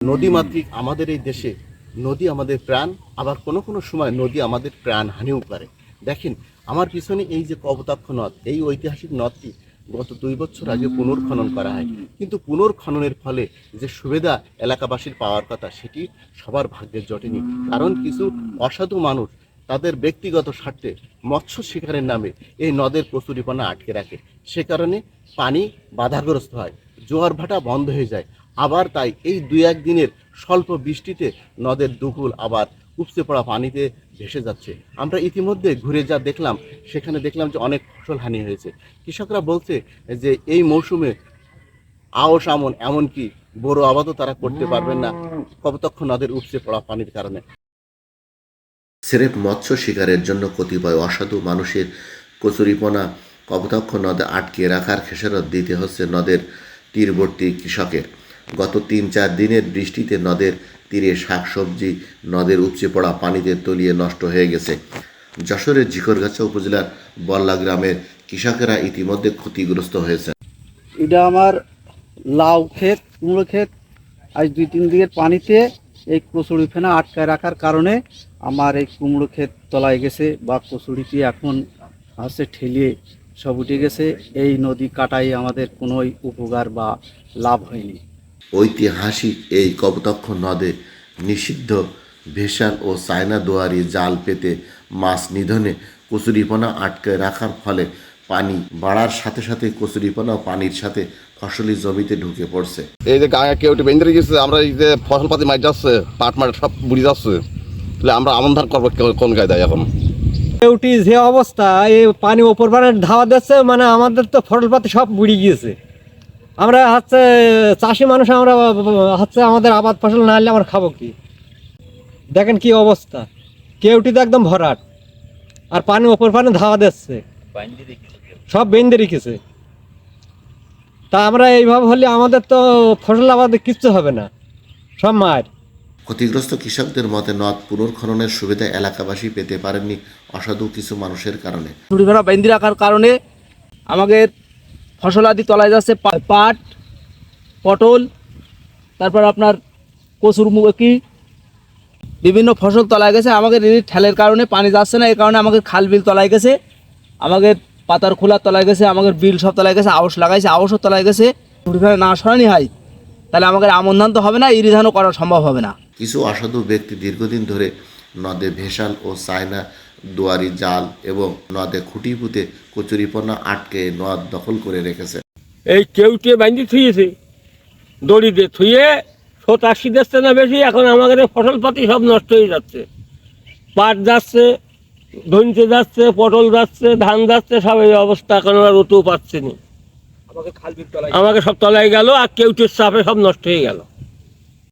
নদীমাতৃক আমাদের এই দেশে নদী আমাদের প্রাণ, আবার কোনো কোনো সময় নদী আমাদের প্রাণ হানিও করে। দেখেন, আমার পিছনে এই যে কবতাক্ষ নদ, এই ঐতিহাসিক নদটি গত দুই বছর আগে পুনর্খনন করা হয়। কিন্তু পুনর্খননের ফলে যে সুবিধা এলাকাবাসীর পাওয়ার কথা, সেটি সবার ভাগ্যের জটেনি। কারণ কিছু অসাধু মানুষ তাদের ব্যক্তিগত স্বার্থে মৎস্য শিকারের নামে এই নদের প্রচুরিপনা আটকে রাখে। সে কারণে পানি বাধাগ্রস্ত হয়, জোয়ার ভাটা বন্ধ হয়ে যায় আবার তাই এই দুই এক দিনের স্বল্প বৃষ্টিতে নদের দুকুল আবার উপচে পড়া পানিতে ভেসে যাচ্ছে। আমরা ইতিমধ্যে ঘুরে যা দেখলাম, সেখানে দেখলাম যে অনেক ফসল হানি হয়েছে। কৃষকরা বলছে যে এই মৌসুমে আওস আমন এমনকি বড় আবাদও তারা করতে পারবেন না কবতক্ষ নদের উপচে পড়া পানির কারণে। সেরেফ মৎস্য শিকারের জন্য কতিপয় অসাধু মানুষের কচুরিপনা কপোতাক্ষ নদে আটকে রাখার খেসারত দিতে হচ্ছে নদের তীরবর্তী কৃষকের। গত তিন চার দিনের বৃষ্টিতে নদের তীরে শাকসবজি, নদের উপচে পড়া পানিতে তলিয়ে নষ্ট হয়ে গেছে। যশোরের জিকরগাছা উপজেলার বল্লা গ্রামের কৃষকেরা ইতিমধ্যে ক্ষতিগ্রস্ত হয়েছে এটা আমার লাউ ক্ষেত, কুমড়ো ক্ষেত। আজ দুই তিন দিনের পানিতে এই কচুরি ফেনা আটকায় রাখার কারণে আমার এই কুমড়ো ক্ষেত তলায় গেছে বা কচুরিটি এখন হচ্ছে ঠেলিয়ে সব উঠে গেছে। এই নদী কাটাই আমাদের কোনোই উপকার বা লাভ হয়নি। ঐতিহাসিক এই কপোতাক্ষ নদে নিষিদ্ধ ভেসাল ও চায়না দুয়ারি জাল পেতে মাছ নিধনে কচুরিপনা আটকে রাখার ফলে পানি বাড়ার সাথে সাথে কচুরিপনা পানির সাথে ফসলি জমিতে ঢুকে পড়ছে। এই যে গায়ে কেউ বেঁধে গেছে আমরা এই যে ফসল পাতি মাছ যাচ্ছে পাট মাঠ সব বুড়ি যাচ্ছে তাহলে আমরা আমন ধান করব কোন গায়ে দেয় এখন? উঠি যে অবস্থা এই পানি ওপর পারে ধাওয়া দিচ্ছে মানে আমাদের তো ফসলপাতি সব বুড়ি গিয়েছে। আমরা হচ্ছে চাষি মানুষ আমরা হচ্ছে আমাদের আবাদ ফসল না হলে আমরা খাব কি? দেখেন কি অবস্থা। কেউটি তো একদম ভরাট। আর পানি ওপর পানি ধাওয়া দিচ্ছে। সব বেঁধে রেখেছে। তা আমরা এইভাবে হলে আমাদের তো ফসল আবাদে কিচ্ছু হবে না। সব মার। ক্ষতিগ্রস্ত কৃষকদের মতে নদ পুনর্খননের সুবিধা এলাকাবাসী পেতে পারেননি অসাধু কিছু মানুষের কারণে। বেঁধে রাখার কারণে আমাদের ফসল আদি তলায় যাচ্ছে পাট, পটল, তারপর আপনার কচুরমুখী বিভিন্ন ফসল তলায় গেছে। আমাদের এই ঠেলের কারণে পানি যাচ্ছে না, এই কারণে আমাদের খাল বিল তলায় গেছে। আমাদের পাতার খোলা তলায় গেছে আমাদের বিল সব তলায় গেছে, আউশ লাগাইছে, আউশও তলায় গেছে। চুরি না সরানি হয়, তাহলে আমাদের আমন ধান তো হবে না ইরি ধানও করা সম্ভব হবে না। কিছু অসাধু ব্যক্তি দীর্ঘদিন ধরে নদে ভেসাল ও চায়না দুয়ারি জাল এবং নদে খুঁটি পুঁতে কচুরিপনা আটকে নদ দখল করে রেখেছে। এই কেউটে বাঁধি থুয়েছে দড়ি দিয়ে থুয়ে সোত আশি যাচ্ছে না বেশি এখন আমাদের ফসল পাতি সব নষ্ট হয়ে যাচ্ছে। পাট যাচ্ছে ধনচে যাচ্ছে পটল যাচ্ছে ধান যাচ্ছে সব এই অবস্থা এখন আর রতুও পাচ্ছে না। আমাকে সব তলায় গেল আর কেউটের চাপে সব নষ্ট হয়ে গেল।